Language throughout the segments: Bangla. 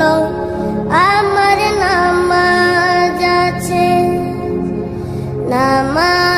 হলো আমার নামাজ আছে নামাজ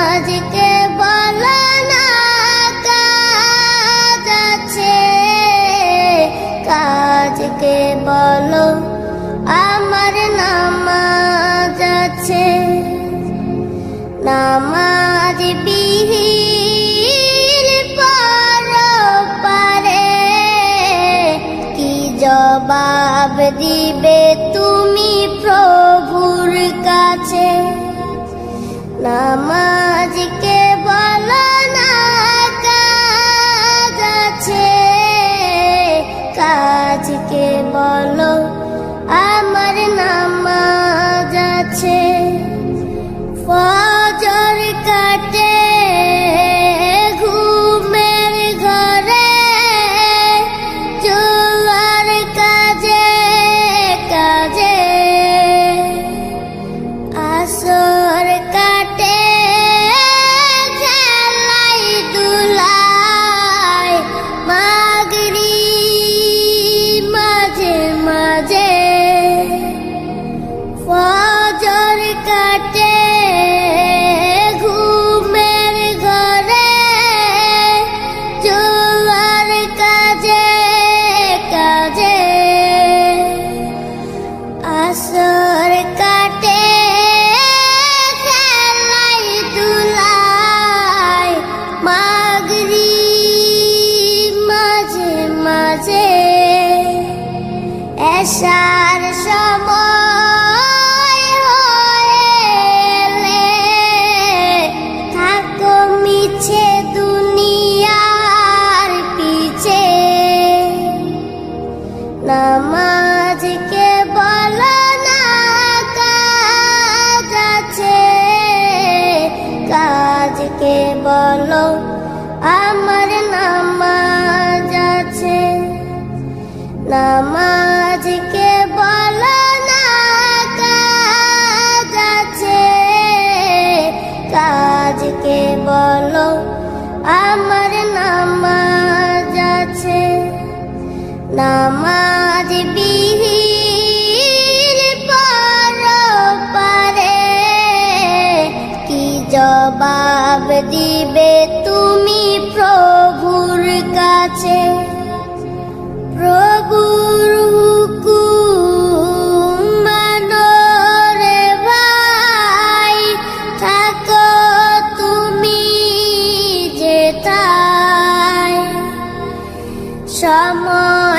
জবাব দিবে তুমি প্রভুর কাছে। নামা আসার সময় থাকো মিছে।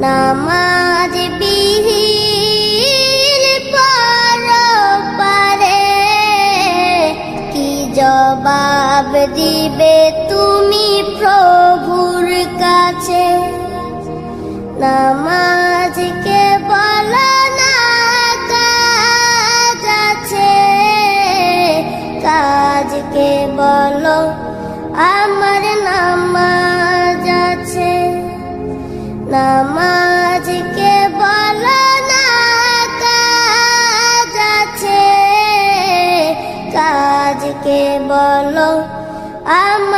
নামাজ বিহিল পারে কি জবাব দিবে তুমি প্রভুর কাছে? নামাজকে বলা না কাজ আছে কাজকে বলো আমার নামাজ নামাজকে বলো না কাজকে বলো আম